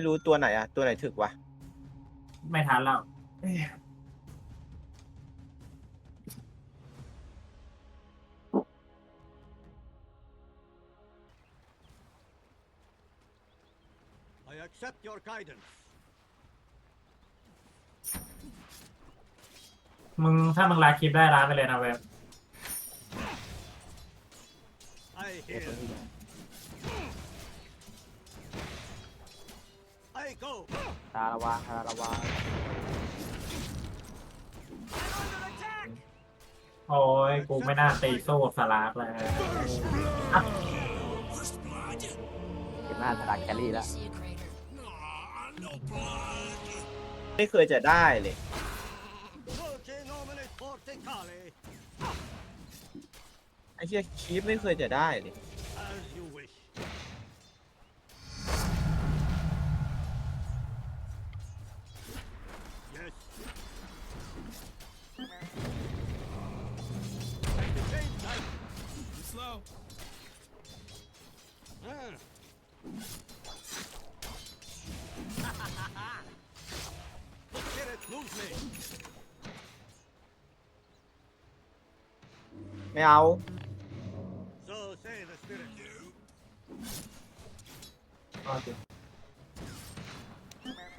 ไม่รู้ตัวไหนอะตัวไหนถึกวะไม่ทันแล้ว I accept your guidance. มึงถ้ามึงไลฟ์คลิปได้ร้านไปเลยนะเว็บ I hear. ตาระวังตาระวังโอ้ย กูไม่น่าตีสู้กับสลากเลยเก็บหน้าตาแครี่แล้ว ไม่เคยจะได้เลย Voce nomine forticale. ไอ้เชี่ยคีปไม่เคยจะได้เลย ไม่เอา So say the spirit.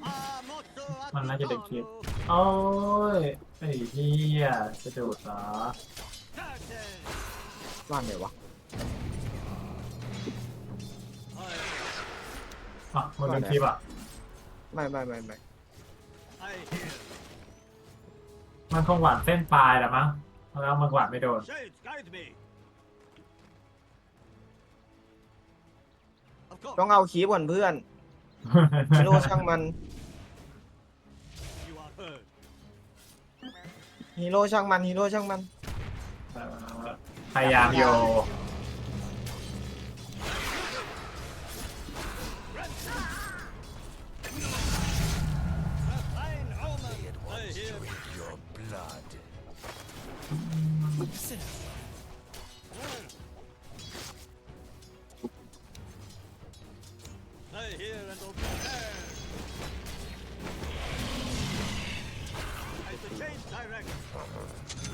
Ah, motto มันน่าจะเป็นคลิป Atticano. โอ้ยไอ้เหี้ยจะดูดเหรอ Tace. ว่างไงวะ I, อะมึงเป็นคลิปอะ ไม่ไม่ไม่ไม่ I hear. มันคงหวานเส้นปลายแหละมั้งแล้วมึงหวานไม่โดน Shades, guide me. Of course. ต้องเอาคีปก่อนเพื่อนไม่รู้ช่างมัน You are heard. ฮีโร่ช่างมันฮีโร่ช่างมันเอ่อพยายามโย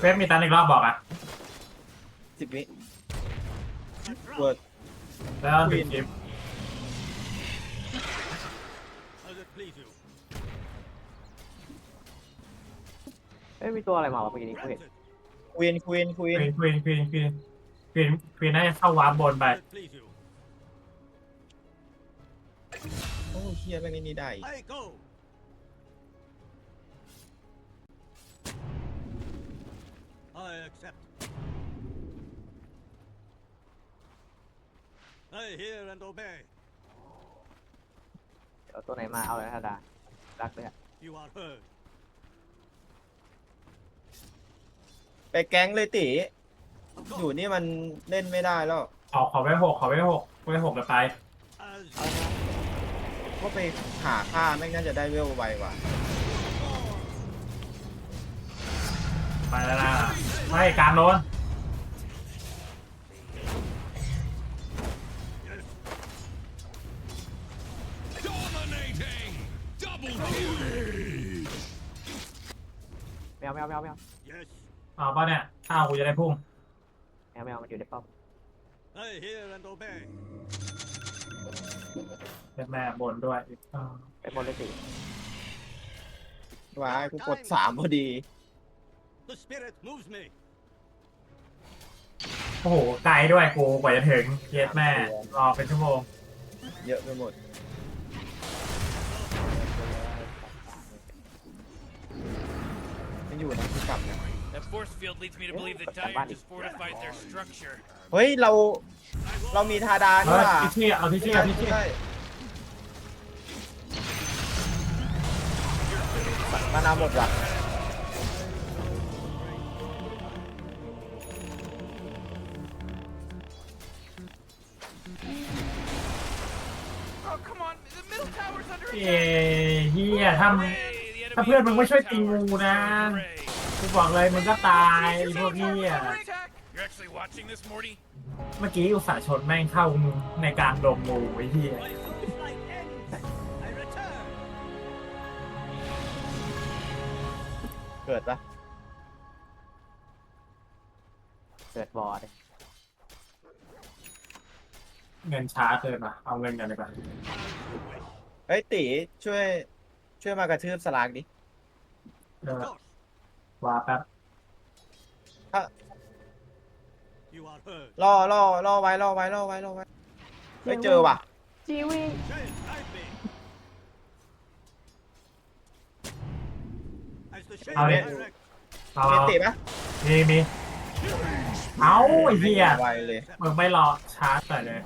เว็บมีตันอีกรอบบอกอะ สิบวิ I drop เวิร์ดแล้วถึงคลิป as it please you. เอ้ยมีตัวอะไรมาวะเมื่อกี้นี้กูเห็น Granted ควีนควีนควีคนวีนควีนควีนควีนควีนควีนน่าจะเข้าวาร์ปบนไป as it please you. โอ้เฮียแม่งไอ้นี่ได้อีก I go. I accept. I hear and obey. เดี๋ยวตัวไหนมาเอาเลยธดารักเลยอะ You are heard. ไปแก๊งเลยตี Of อยู่ course. นี่มันเล่นไม่ได้แล้วขอขอไว้หกขอไว้หกไว้หกจะไป As ก็ไปหาค่าแม่งน่าจะได้เวลไวกว่า ไปแล้วนะไม่กลางโดน yes. Dominating! Double kill! แมวแมวแมวแมว Yes. เอาป่ะเนี่ยข้าวกูจะได้พุ่งแมวแมวมันอยู่ในป้อม I hear and obey. เป็นแม่บนด้วยอ่าไปบนเลยสิว้ายกูกดสามพอดี The spirit moves me. โอ้โหไกลด้วยกูกว่าจะถึงเย็ดแม่รอเป็นชั่วโมงเยอะไปหมดไม่อยู่นะกูกลับนะ That force field leads me to believe that Dire just fortified their structure. เฮ้ย เรา เรามีทาดาเอนี่อหว่าที่ที่เอาที่ที่เอาที่ที่ได้มานาหมดว่ะ เอ้เฮียถ้าถ้าเพื่อนมึงไม่ช่วยตีงูนะกูบอกเลยมึงก็ตายพวกเฮียอะเมื่อกี้อุตส่าห์ชนแม่งเข้ามึงในการดมงูไอ้เฮีย I ะเกิดปะเกิดบอสเงินช้าเกินว่ะเอาเงินกันดีกว่า เฮ้ยตีช่วย ช่วยมากระทืบสลากดิเอ Of อ course, ว้าแป๊บ you are heard. ล่อล่อล่อไว้ล่อไว้ล่อไว้ล่อไว้ไม่เจอว่ะ จีวี Shade, guide me. As the shade เอาดิ directs, เอามีเอาตีปะมีมีเอาไอ้เหี้ยไวเลยมึงไม่รอชาร์จแต่เลย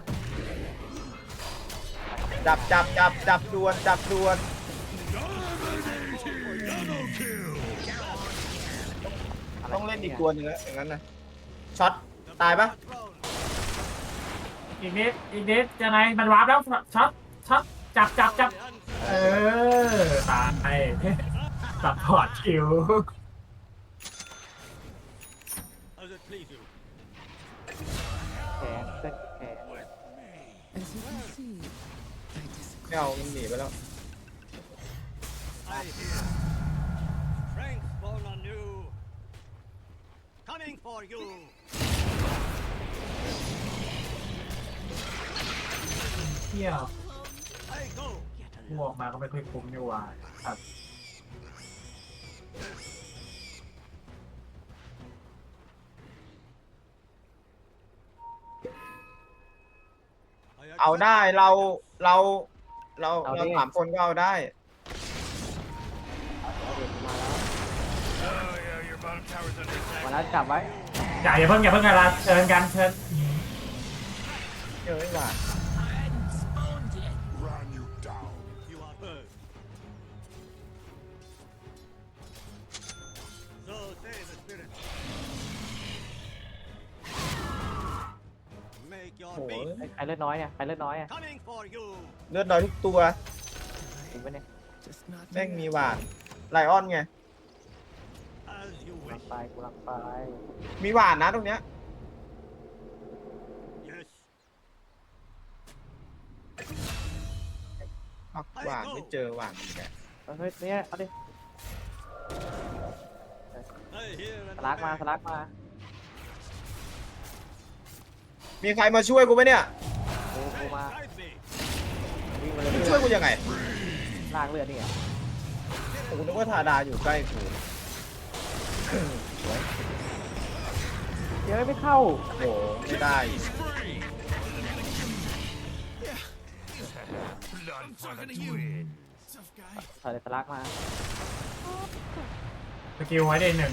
จับจับจับจับดวนจับดวนต้องเล่นอีกตัวหนึ่งแล้วอย่างนั้นนะช็อต the Tài bác. throne. อีกนิด อีกนิดยังไงมันวาร์ปแล้วช็อตช็อตจับจับจับ เออ ตายซัพพอร์ตคิว ไม่เอามันหนีไปแล้ว I hear. Strength born anew. Coming for you. เที่ยว I go. กูออกมาก็ไม่ค่อยคุ้มอยู่ว่ะครับ I เอา accept ได้เราเรา เราเอาเราดิสามคนก็เอาได้เอาเด็กมาแล้ว Oh yeah, your bottom tower's under attack. มาแล้วจับไว้อย่าอย่าเพิ่งอย่าเพิ่งกันละเชิญกันเชิญเจอไม่หวา your โอ้โห peace. ใครเลือดน้อยเนี่ยใครเลือดน้อยอะ Coming for you. เลือดน้อยทุกตัว จริงปะเนี่ย Just not แม่ง yet. มีหวานไลออนไง As you กูรัง wish. ไปกูรังไปมีหวานนะตรงเนี้ย Yes. เอาหวานไม่เจอหวานอีกแล้วเฮ้ยเนี่ยเอาดิ I hear and สลักมา obey. สลักมา มีใครมาช่วยกูไหมเนี่ยกูกูมา Guide me. วิ่งมาเลยช่วยกูยังไงลากเลือดนี่ไงกูนึกว่าทาดาอยู่ใกล้กูเดี๋ยวไม่เข้าโอ้โหไม่ได้ Blood for the twin. ถอยเลยสลักมาสกิลไว้ได้หนึ่ง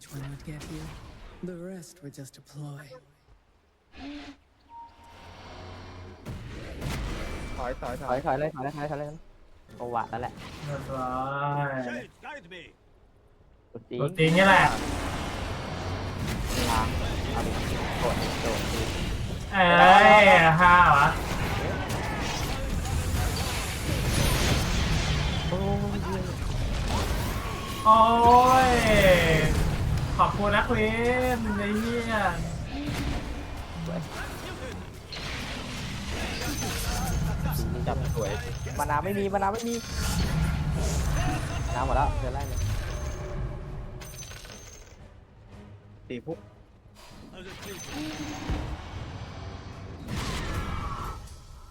which one would get you. The rest were just a ploy. ถอยถอยถถออยยถอยเลยถอยเลยถอยเลยถอยเลยโอวะแล้วแหละเรียบร้อย Shades, guide me. สุดจริงตัวจริงนี่แหละล้างเอาดิโดดโดดดิเอ้ยห้าวะโอ้ยเหี้ยโอ้ย ขอบคุณนะควีนไอ้เหี้ยจับสวยมานาไม่มีมานาไม่มีน้ำหมดแล้วเดี๋ยวไล่เลยตีพุก As it please you.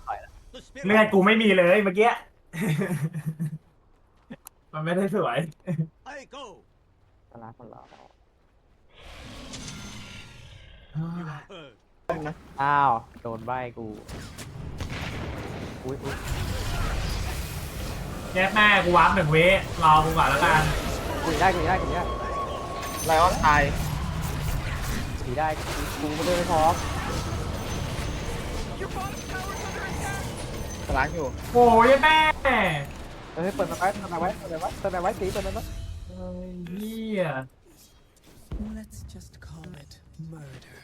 ปล่อยละ The เลือดกูไม่มีเลยเมื่อกี้ มันไม่ได้สวย I go. สลักมันหรอ You are heard. นะอ้าว โดนใบกู อุ้ยอุ้ยแยกแม่กูวาร์ปหนึ่งเวรอกูก่อนแล้วกันกูได้กูได้กูได้ไลออนตายสีได้กูไม่ได้ไม่พร้อม Your bottom tower's under attack. สลากอยู่โอ้ยแม่เฮ้ยเปิดมาไว้เปิดมาไว้เปิดมาไว้เปิดมาไว้ตีเปิดมาไว้เฮ้ยเฮีย Let's just call it murder.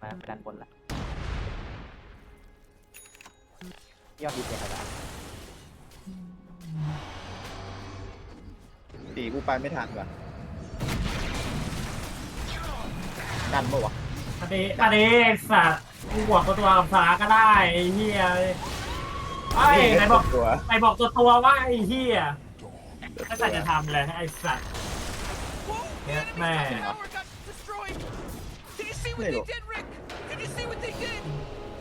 ตัดมาไปด้านบนละยอดดีเจครับตีกูไปไม่ทันว่ะกันปะวะอันนี้อันนี้ไอ้สัตว์กูบวกตัวตัวกับสาก็ได้ไอ้เฮียไอ้ยไหนบอกตัวไหนบอกตัวตัวว่าไอ้เฮียก็แต่จะทำเลยไอ้สัตว์เนี่ยแม่ Rick? Did you see what they did?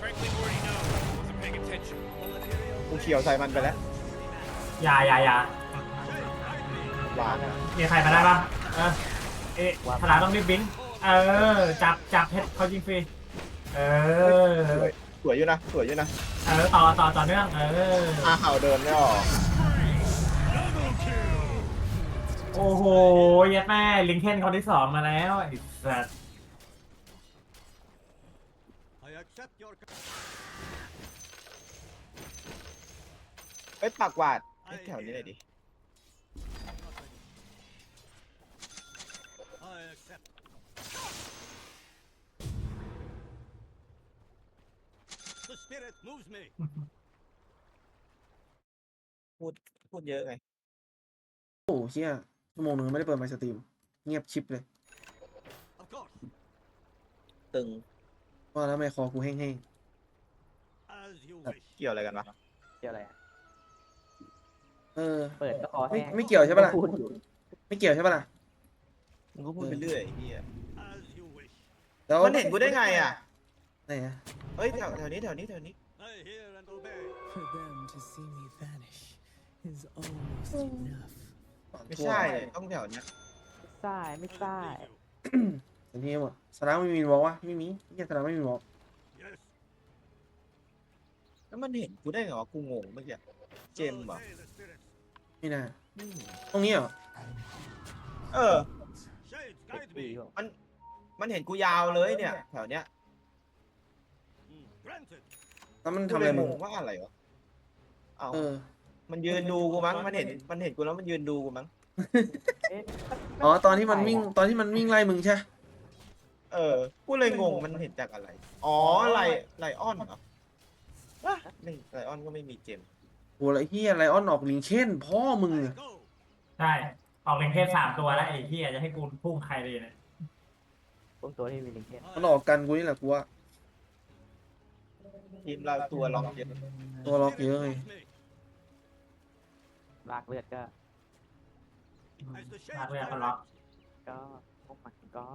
Frankly, we already know. Wasn't paying attention. กูเขียวใส่มันไปแล้วอย่าอย่าอย่าวางอะมีใครมาได้ปะเออเอ๊ะฉลามต้องรีบบินเออ จับจับเพชรเขายิงฟรี เออ สวยสวยอยู่นะสวยอยู่นะเออ ต่อต่อต่อเนื่อง เอออ้าวเดินไม่ออกโอ้โหเยัดแม่ลิงเคนคนที่สองมาแล้วไอ้สัตว์ I accept your. co- เอ้ยปากหวาดเอ้ยแถวนี้เลยดิ I accept. The spirit moves me. พูดพูดเยอะไงโอ้เฮียชั่วโมงหนึงไม่ได้เปิดไมค์สตรีม เงียบชิปเลย Of course. ตึงว่าแล้วไม่คอกูแห้ง As you wish. เกี่ยวอะไรกันวะเกี่ยวอะไรอะๆเออ เปิดก็คอไม่แห้งไม่เกี่ยวใช่ปะล่ะ พูดอยู่ไม่เกี่ยวใช่ปะล่ะ มึงก็พูดไปเรื่อยไอ้เฮีย As you wish. แล้วมันเห็นกูได้ไงอะไหนอะเฮ้ยแถวแถวนี้แถวนี้แถวนี้ I hear and obey. For them to see me vanish is almost enough. ไม่ใช่ต้องแถวเนี้ยไม่ใช่ไม่ใช่ อันนี้หมดสนามไม่มีบอกวะไม่มีเฮียสนามไม่มีบอก Yes. แล้วมันเห็นกูได้ไงวะกูงงเมื่อกี้เจมส์เหรอ Say the spirits. ไม่น่าตรงนี้เหรอเออ Shades, เด็ก guide ดี me. อยู่มันมันเห็นกูยาวเลยเนี่ยแถวเนี้ย Mm, Granted. แล้วมันกูทำอะเลไรยงมึงงว่าอะไรวะเอาเออมันยืนดูกูมั้งมันเห็นมันเห็นกูแล้วมันยืนดูกูมั้งเอ๊ะอ๋อตอนที่มันวิ่งตอนที่มันวิ่งไล่มึงใช่เออกูเลยงงมันเห็นจากอะไร อ๋อไลไลออนเหรอ วะนี่ไลออนก็ไม่มีเจมส์โหแล้วเฮียไลออนออกลิงเช่น พ่อมึง I อะ go. ใช่ออกเลนเทสสามตัวแล้วไอ้เฮียจะให้กูพุ่งใครเลยเนี่ยพวกตัวที่มีลิงเกนมันออกกันกูนี่แหละกูว่า ทีมเราตัวล็อกเยอะตัวล็อกเยอะไง Moves me. ลากเลือดก็ As the ลาก shades เรือก็ direct. ล็อกก็พวกมันก็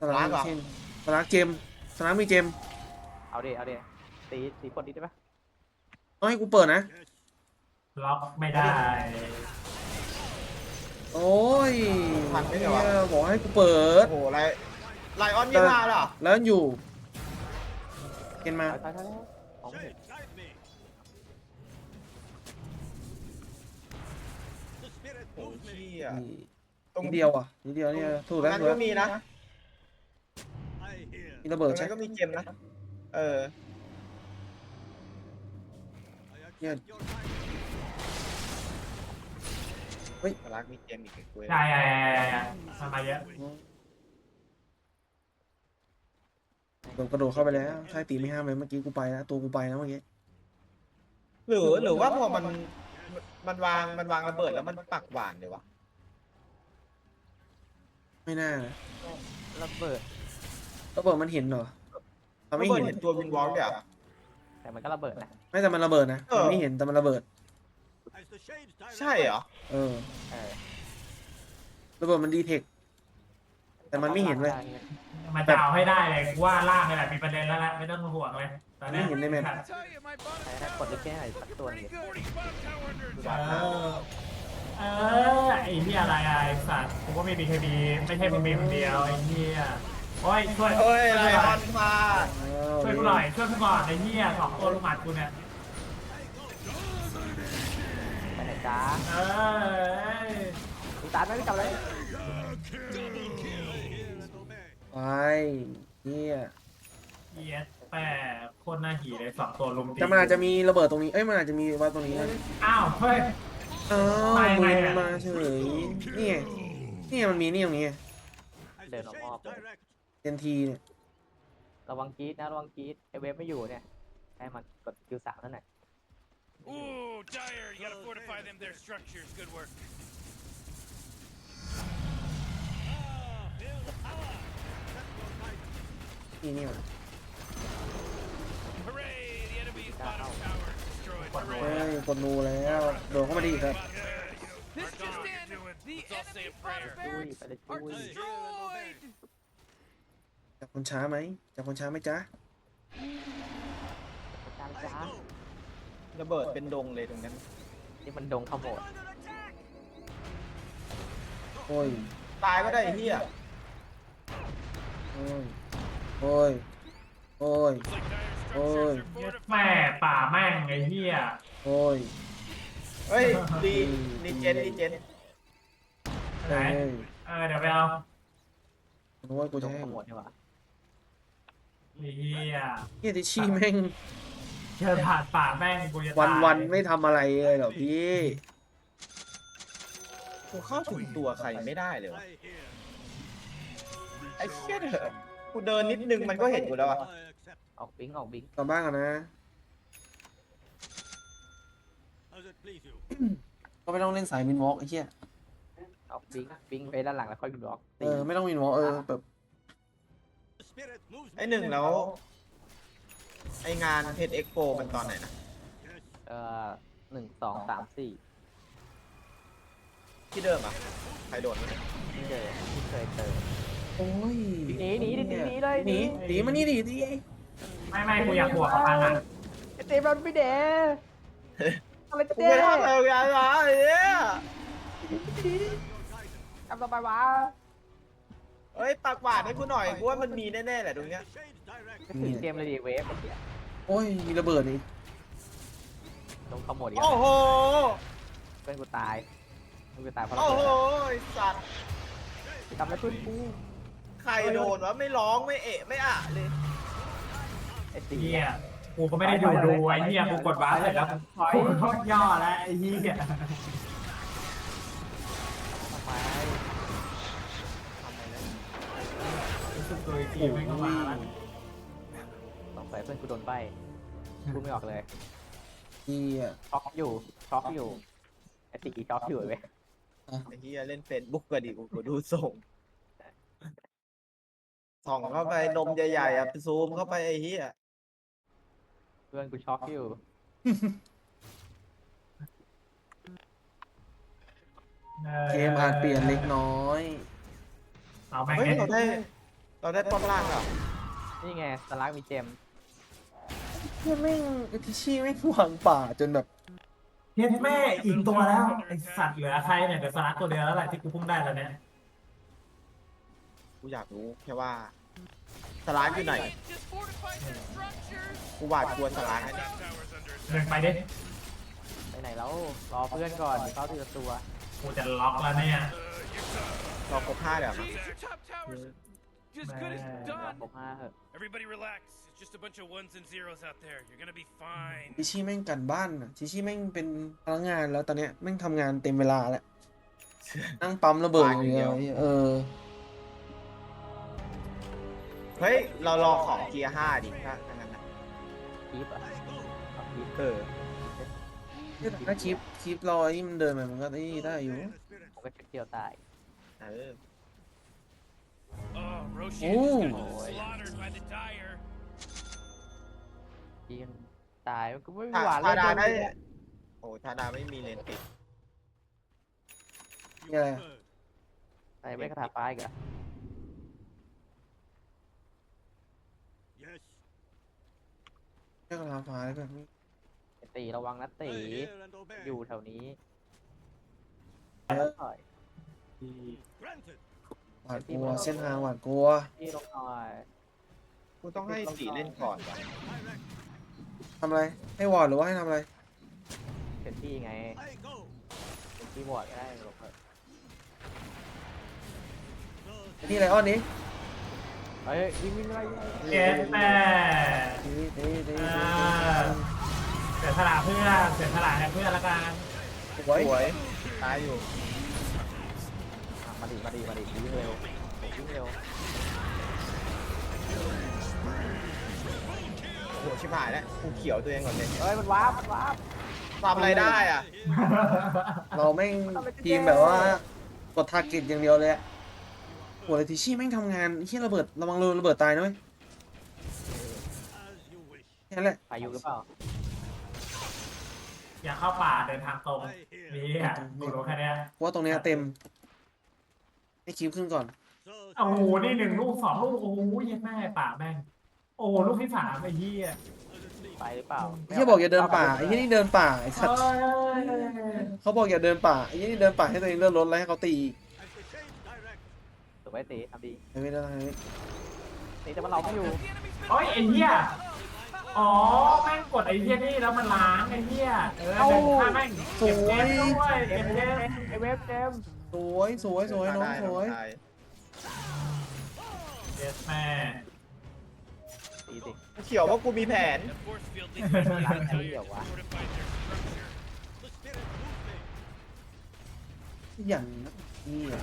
สนามลิงเช่นสนามเจมส์สนามมีเจมส์เอาดิเอาดิ ตีตีคนดีได้ปะต้องให้กูเปิดนะ Yes. ล็อกไม่ได้โอ้ยทันไหมเนี่เฮียวะยบอกให้กูเปิดโอ้โหไลไลออนยี่ห้าเหรอแล้วอยู่ เกณฑ์มาถอยถอยถอยของผม Shades, guide me. The spirit โอ้ moves เฮี me. ยนี่ตรงนิดเดียวอะนิดเดียวเนี่ยถูกแล้วนั้นถูกก็แล้วมีนะ I hear. มีระตรเบิดงใช่นั้นก็มีเจมส์นะ เออ I accept Yeah. your guidance. สลักมีเจมส์อีกไอ้กูใช่ใช่ใช่ใช่ใช่มันมาเยอะโดนกระโดดเข้าไปแล้วใช่ตีไม่ห้ามเลยเมื่อกี้กูไปแล้วตัวกูไปแล้วเมื่อกี้หรือหรือว่าพอมันมันวางมันวางระเบิดแล้วมันปักหวานเลยวะไม่น่านะระเบิดระเบิดมันเห็นเหรอมันระไม่เบิดเห็นเห็นตัววินวอล์กเนี่ย แต่มันก็ระเบิดนะไม่แต่มันระเบิดนะเออ มันไม่เห็นแต่มันระเบิด As the shades direct. ใช่เหรอ เออ เออระเบิดมันดีเทค แต่มันไม่เห็นเลยมันจะเอาให้ได้เลยกูว่าล่างนี่แหละมีประเด็นแล้วแหละไม่ต้องห่วงเลยตอนนี้ไม่เห็นในแมป I tell you, my bottom ใครได้กดลิงเกนหน่อยสักตัวหนึง40 bottom tower under เอ attack. อเออไอ้เหี้ยอะไรอะไอ้สัตว์กูก็มีบีเคบีไม่ใช่มึงมีคนเดียวไอ้เหี้ย โอ้ยช่วยเฮ้ยช่ไลวยอหน่ออยนพลาดช่วยกูหน่อยช่วยกูก่อนไอ้เหี้ยสองตัวลูกหมัดกูเนี่ยไปไหนกันจ้าเอ้ยตีตาไม่ได้กลับเลยไปเนี่ยเอียดแปะโคตรน่าหีเลยสองตัวลุมตีแต่มันอาจจะมีระเบิดตรงนี้ เอ้ยมันอาจจะมีว่าตรงนี้นะอ้าวเฮ้ยอ้าวไม่ไม่มืออะ มาเฉยนี่ไงนี่ไงมันมีนี่ตรงนี้ไง As the shades direct, เต็นทีเนี่ยระวังกรีดนะระวังกรีดไอเวฟไม่อยู่เนี่ย ให้มันกดคิวสามนั่นแหละ Ooh, Dire, you gotta fortify them, their structures. Good work. ah, feel the power. That's your right. นี่นี่มัน Hooray! The enemy's bottom tower is destroyed. เฮ้ Hooray! ยกดรูแล้วโดนเข้ามาดีครับ This just in. The Let's all say a prayer. จุ้ยไปเลยจุ้ย I hear and obey. จับคนช้าไหมจับคนช้าไหมจ๊ะจ้า I จ้า go. ระเบิดเป็นดงเลยตรงนั้น นี่มันดงขโมดโอ้ยตายก็ได้ไอ้เฮียโอ้ยโอ้ยโอ้ย Looks like Dire's Ôi. structures are เย็ด fortified. แม่ป่าแม่งไอ้เหี้ยโอ้ยเฮ้ยดีดีเจนดีเจนไหนเฮ้ยเออเดี๋ยวไปเอานึกว่ากูดจะงให้ขโมดนี่หว่า ไอ้เหี้ยเฮียติชี่แม่งเชิญผ่านป่าแม่งกูจะตายวันวันๆไม่ทำอะไรเลยเหรอพี่กูเข้าถึงตัวใครไม่ได้เลยวะ I hear. ไอ้เชี่ยเถอะกูเดินนิดนึงมันก็เห็นกูแล้วอะ I accept. ออกบิงออกบิงกลับบ้านกันนะ As it please you. ก็ไม่ต้องเล่นสายมินวอล์กไอ้เหี้ยออกบิงบิงไปด้านหลังแล้วค่อยบล็อกเออไม่ต้องมินวอล์กเออแบบ The spirit moves ไอ้ me หนึ่ง to แล้ว ไองานเพจเอ็กโปมันตอนไหนนะ Yes. เอ่อหนึ่งสองสามสี่ที่เดิมอะใครโดนวะเนี่ยที่เจอที่เคยเจอ โอ้ยหนีหนีหนีหนีเลยหนีหนีมานี่ดิดิไม่ไม่กูอยากบวกกับมันอะไอ้เต็มเราไม่เด้อะไรกูเด้ไม่ทำอะไรกันวะไอ้เหี้ยทำต่อไปวะ เฮ้ยปากหวานให้กูหน่อยกูว่ามันมีแน่ๆแหละตรงเนี้ย The shades direct. ก็ถึงเกมเลยดิเวฟไอ้เหี้ยโอ้ยมีระเบิดอีกดงขโมดอีกโอ้โหเพื่อนกูตายเพื่อนกูตายเพราะโอ้ระโหเบิดไอ้สัตว์ทำอะไรเพื่อนกูใครโดนวะไม่ร้องไม่เอะไม่อะเลยไอ้ตีเหี้ยกูก็ไม่ได้ดูดูไอ้เหี้ยกูกดว้าร์ปเสร็จแล้วกูโคตรย่อแล้วไอ้เหี้ยทำไม สึกตัวอีกทีแม่งก็มาแล้วสงสัยเพื่อนกูโดนใบพูดไม่ออกเลยเฮียช็อกอยู่ช็อกอยู่ไอ้ตีช็อกอยู่เว้ยไอ้เฮียเล่นเฟซบุ๊กก็ดีกูกูดูส่งส่องเข้าไปนมใหญ่ๆอะซูมเข้าไปไอ้เฮียเพื่อนกูช็อกอยู่เกมอาจเปลี่ยนเล็กน้อย เอาแม่งเฮ้ยเนี่ยเราได้ เราได้ป้อมล่างแล้วนี่ไงสลักมีเจมเฮียแม่งไอ้ทิชชี่แม่งวางป่าจนแบบเฮ็ดแม่อีกตัวแล้วไอสัตว์เหลือใครเนี่ยเดี๋ยวสลักตัวเดียวแล้วแหละที่กูพุ่งได้แล้วเนี่ยกูอยากรู้แค่ว่าสลาร์อยู่ไหน Just fortify their structures. กูหวาดกลัวสลาร์อัน That นี้ tower's under หนึ่ง attack. ไปดิไปไหนแล้วรอเพื่อนก่อนเดี๋ยวเขาทีละตัวกูจะล็อกแล้วเนี่ย Uh, you're tough. รอครบห้าเดี๋ยว as good as Man. รอ done. ครบห้าเหอะ Everybody relax. It's just a bunch of ones and zeros out there. You're gonna be fine. ทิชชี่แม่งกันบ้านอะทิชชี่แม่งเป็นพนักงานแล้วตอนเนี้ยแม่งทำงานเต็มเวลาแล้วนั่งปั๊มระเบิดอย่างเดียวเออ เฮ้ย เรารอของเกียร์ห้าดิถ้าถ้างั้นนะคีบอะเอาคีบเออถ้าคลิปคลิปรอยที่มันเดินมามันก็ได้ได้อยู่ The spirit. ผมก็เที่ยวตาย เออ Oh, Roshan Ooh. is gonna get slaughtered by the Dire. ยิงตายมันก็ไม่ถ้าหวานถ้าดาได้ เลยโอ้ถ้าดาไม่มีเลนติด You Yeah. prefer. ใส่ไม่กระถาปลายอีกเหรอ Yes. แค่กระลาฟ้าเลยแบบนี้ไอ้ตีระวังนะตี I hear and obey. อยู่แถวนี้เยอะหน่อย Granted. หวาดกลัวเส้นทางหวาดกลัวพี่ลงหน่อยกูต้องให้สีเล่นก่อนวะ Direct. ทำอะไร ให้วอร์ดหรือว่าให้ทำอะไร เป็นพี่ไง I go. คีย์บอร์ดก็ได้หลบเถอะนี่ไลออนนี้เฮ้ยวิ่งวิ่งอะไรวิ่งอะไรเกสแม่ตีตีตีอ่าเสียสละเพื่อนเสียสละให้เพื่อนละกันสวย สวย ตายอยู่อะมา ดิมาดิมาดิวิ่งเร็ววิ่งเร็วโอ้โหชิบหายแล้วกูเขียวตัวเองก่อนเลยเฮ้ยมันวาร์ปมันวาร์ปทำอะไรได้อะเราแม่งทีมแบบว่ากดทาร์เก็ตอย่างเดียวเลยอะหัวเลยทิชี่แม่งทำงานเฮียระเบิดระวังระเบิดตายนะเว้ยแค่นั้นแหละไปอยู่หรือเปล่าอย่าเข้าป่าเดินทางตรงนี่อะกูรู้แค่เนี้ย เพราะว่าตรงเนี้ยเต็ม ให้คิวขึ้นก่อน So โอ้โหนี่หนึ่งลูกสองลูกโอ้โหเหี้ยังแม่ป่าแม่งโอ้โหลูกที่สามไอ้เหี้ยไปหรือเปล่าไอ้เฮียบอกอย่าเดินป่าไอ้เฮียนี่เดินป่าไอ้สัตว์เอ้ยเขาบอกอย่าเดินป่าไอ้เฮียนี่เดินป่าให้ตัวเองเลื่อนรถแล้วให้เขาตีอีก as the change direct. ถูกไหมตีทำดีไม่ได้ไม่ได้ตีแต่ว่าเราไม่อยู่โอ้ยไอ้เหี้ยอ๋อแม่งกดไอ้เหี้ยนี่แล้วมันล้างไอ้เหี้ยเออเดินข้ามแม่งเก็บเกมด้วยเก็บเกมไอเวฟเจม สวยสวยสวยน้องสวยเด็ดแม่ตีดิเขียวว่ากูมีแผน ล้างแอนนี่เหรอวะอย่างนี้อ่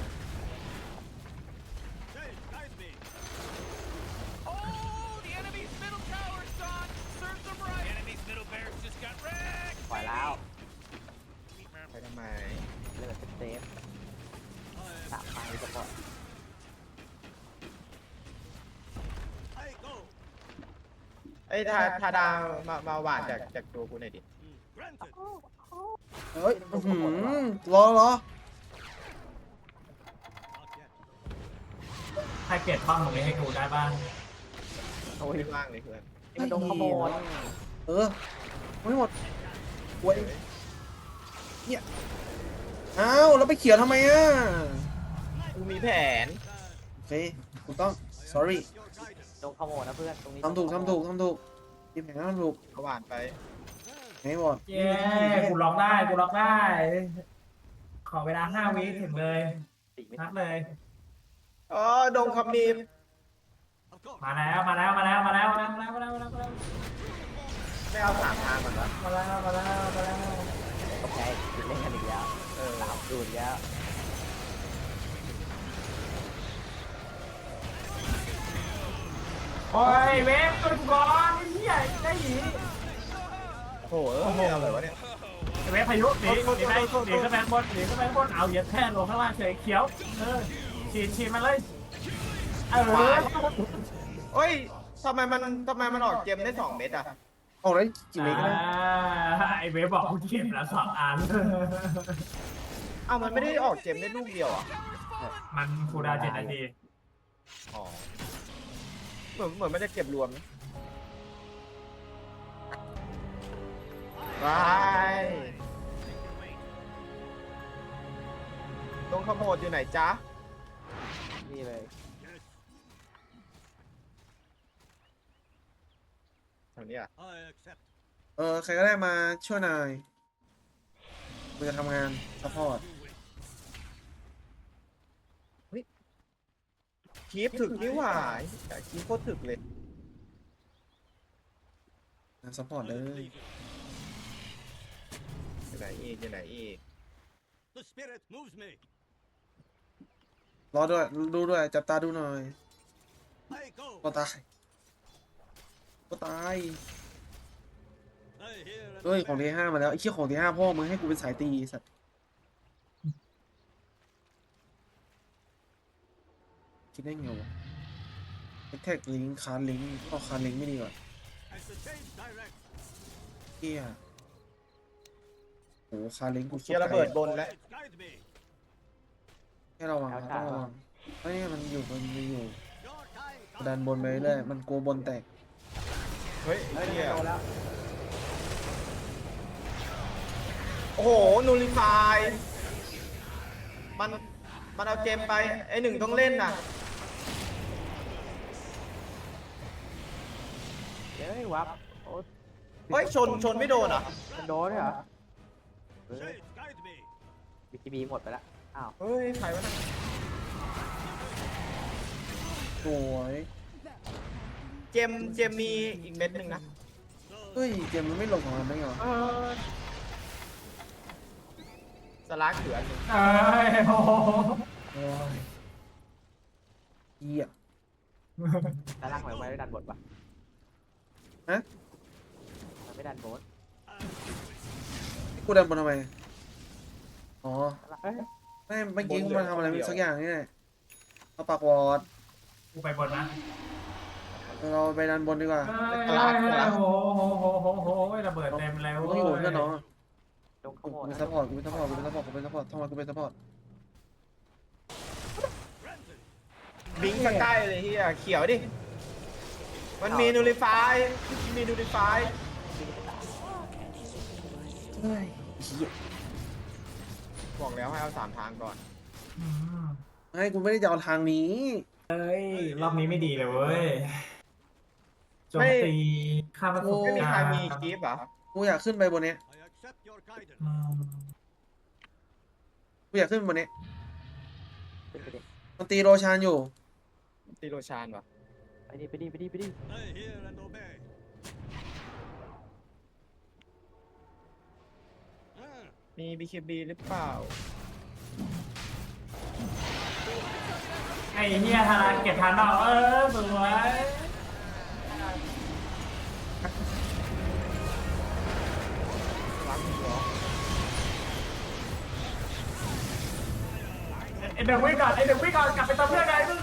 ปล่อยแล้วไปทำไมเลือดเต็ฟ สามพันสปอร์ต I go. เอ้ยทาทาดามามาหวานจากจากตัวกูหน่อยดิ Mm, Granted. เฮ้ยอื้อหือรอรอ Not yet. ใครเก็บบ้างตรงนี้ให้กูได้บ้างโอ้ยไม่ว่างเลยเพื่อนนี่มันโดนขโมยเออไม่หมดโว้ยเนี่ยอ้าวแล้วไปเขียวทำไมอะ กูมีแผนโอเคถูกต้อง sorry Your guidance. โดนขโมยนะเพื่อนตรงนี้ทำถูกทำถูกทำถูกทีมแข่งทำถูกเอาหวานไปไงบอดเย้กูล็อกได้กูล็อกได้ ขอเวลาห้าวิถึงเลยตีไม่นัทัดนเลย อ๋อดงคำมีม Of course. มาแล้วมาแล้วมาแล้วมาแล้วมาแล้วมาแล้วมาแล้วมาแล้วมาแล้วไม่เอาสามทางก่อนวะมาแล้วมาแล้วมาแล้วโอเคติดเล่นกันอีกแล้วเออสามดูอีกแล้ว โอ้ยเวฟตัวก่อนไอ้เหี้ยได้หนีโอ้โหเออไม่เอาเลยวะเนี่ยเวฟพายุหนีหนีไปหนีขึ้นไปข้างบนหนีขึ้นไปข้างบนเอาเหยียบแค่ลงข้างล่างเฉยเขียวเออฉีดฉีดมาเลยเออเฮ้ยทำไมมันทำไมมันออกเกมได้สองเม็ดอะออกได้กี่เมตรก็ได้อ่าไอ้เวฟบอกเก็บแล้วสองอันเอ้ามันไม่ได้ออกเกมได้ลูกเดียวอะมันคูลดาวน์เจ็ดนาทีอ๋อ เหมือนเหมือนมันจะเก็บรวมนะไปตรงขโมดอยู่ไหนจ๊ะ นี่เลยแถวนี้อะ I accept. เออใครก็ได้มาช่วยหน่อยมึงจะทำงานซัพพอร์ต คีฟถึกนี่หว่าแต่คีฟโคตรถึกเลยงานซัพพอร์ตเลยอยู่ไหนอีกอยู่ไหนอีก The spirit moves me. รอด้วย ดูด้วย จับตาดูหน่อย I go. ก็ตายก็ตาย I hear and เฮ้ย ของทีห้ามาแล้วไอ้เชี่ยของทีห้าพ่อมึงให้กูเป็นสายตีไอ้สัตว์ คิดได้ไงวะแท็กลิงคาร์ลิงก็คาร์ลิงไม่ดีกว่า as the change direct. เฮียโหคาร์ลิงกูเคลียร์ระเบิดบนแล้ว Spirits guide me. ให้ระวังครับต้องระวังเฮ้ยมันอยู่มันอยู่ Your time ดันบนไปเรื่อยมันกลัวบนแตก เฮ้ยเฮ้ยเฮียโดนแล้วโอ้โห นูริฟาย มัน มันเอาเกมไป ไอหนึ่งต้องเล่นน่ะ เฮ้ยวับโอ้เฮ้ยชนชนไม่โดนเหรอะมันโดนด้วยเหรอ Change guide me. บีทีบีหมดไปแล้วอ้าว เฮ้ยใครวะน่ะสวยเจมเจมมีอีกเม็ดหนึ่งนะเฮ้ยเกมมันไม่ลงของเราได้ไงวะเออสลากเขือนหนึ่งเอ้ยโอ้โหโอ้ยเหี้ยด้านล่างมันไม่ได้ดันบทปะ ฮะ มันไม่ดันบทกูเดินบนทำไม อ๋อ เอ้ยไม่เมื่อกี้กูมาทำอะไรสักอย่างนี่แหละเอาปากวอดกูไปบนนะเราไปดันบนดีกว่า เอ้ยโอ้โหโหโหโหโหระเบิดเต็มแล้วกูต้องอยู่เพื่อนน้องอะจงขกูโมยเป็นซัพพอร์ตกูเป็นซัพพอร์ตกูเป็นซัพพอร์ตกูเป็นซัพพอร์ตทำไมกูเป็นซัพพอร์ตบิงใกล้ๆเลยเฮียเขียวดิ มันมีนูริฟายมีนูริฟายเฮ้ยเหี้ยบอกแล้วให้เอาสามทางก่อนอืมไม่กูไม่ได้จะเอาทางนี้เฮ้ยรอบนี้ไม่ดีเลยเว้ยโจมตีข้ามประสบไม่มีใครการณ์มีคลิปเหรอกูอยากขึ้นไปบนเนี้ย I accept your guidance. อืมกูอยากขึ้นบนเนี้ยขึ้นไปดิมันตีโรชานอยู่ตีโรชานวะ ไปดิไปดิไปดิไปดิ I hear and obey. Ah, มีบีเคบีหรือเปล่า ไอ้เหี้ยทารานเก็บทานเอาเออสวยรักจริงเหรอไอ้เด็กวิ่งก่อนไอ้เด็กวิ่งก่อนกลับไปตามเพื่อนไงมึง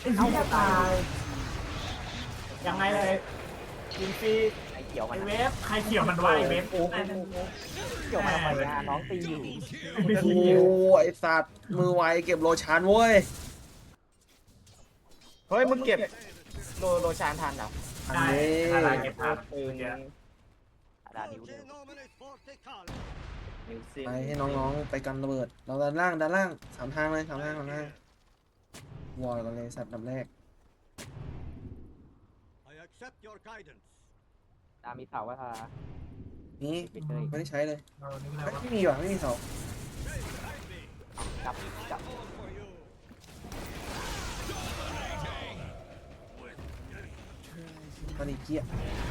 ไอ้เหี้ยตาย ยังไงเลยกินฟรีไอ้เกี่ยวมัไอ้นเวฟใครเขี่ยวมันไว้ไอ้เวฟโอ้โหเกี่ยวมันทำไมอะน้องตีอยู่ไอ้เวฟโอ้ไอสัตว์มือไวเก็บโรชานเว้ยเฮ้ยมึงเก็บโรโรชานทันเหรออันใช่นี้ทารานเก็บทานปืนเนี่ยอาดานิ้วเดียว Forte nomine forte cale. นิวซีไปให้น้องๆไปกันระเบิด เราด้านล่างด้านล่างสามทางเลยสามทางสามทางวอลกันเลยสัตว์ลำแรก I accept your guidance. ดามีเสาว่าทานี่ปิดเลยไม่ได้ใช้เลยเอานี่อะไรวะไม่มีว่ะไม่มีเสาจับจับ For you. มันอีกเกี้ย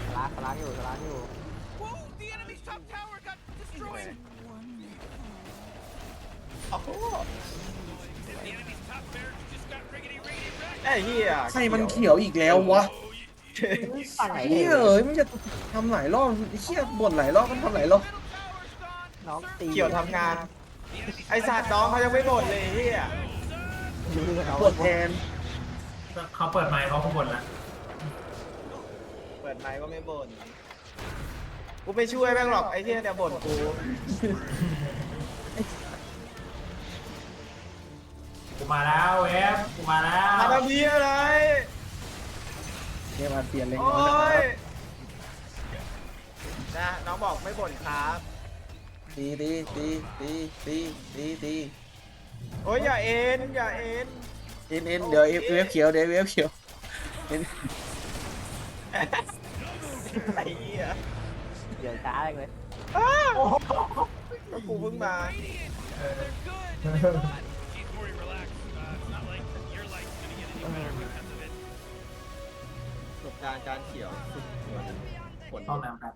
สลาสลาอยู่สลาอยู่ Whoa! The enemy's top tower got destroyed! โอ้โห The enemy's top barracks just got riggedy riggedy wrecked! ไอ้เหี้ยใครมันเขียวอีกแล้ววะ ฝั่งไหนเฮียเอ้ยมันจะทำหลายรอบไอ้เฮียบ่นหลายรอบมันทำหลายรอบ Middle tower's gone! น้องตีเขียวทำงาน ไอสัตว์น้องเขายังไม่บ่นเลยเฮียบ่นแทนเขาเปิดไมค์เขาขบวนละเปิดไมค์ก็ไม่บ่นกูไม่ช่วยแม่งหรอกไอ้เฮียเนี่ยบ่นกูกูมาแล้วเวฟกูมาแล้วมาทำเฮียอะไร เกมอาจเปลี่ยนเล็กโอ้น้อยนะยนะน้องบอกไม่บ่นครับตีตีตีตีตีตีตีโอ้ยอย่าเอ็นอย่าเอ็นเอ็นเอ็นเดี๋ยวเอฟเอฟเขียวเดี๋ยวเอฟเขียวเอ็นไอ้เหี้ยเดี๋ยวช้าเลยอ้าวก็กูเพิ่งมา They're good! She's Corey, relax. Uh, it's not like your life's gonna get any better because of it. ประ สบการณ์การเขียวสุดผล ห้องน้ำครับ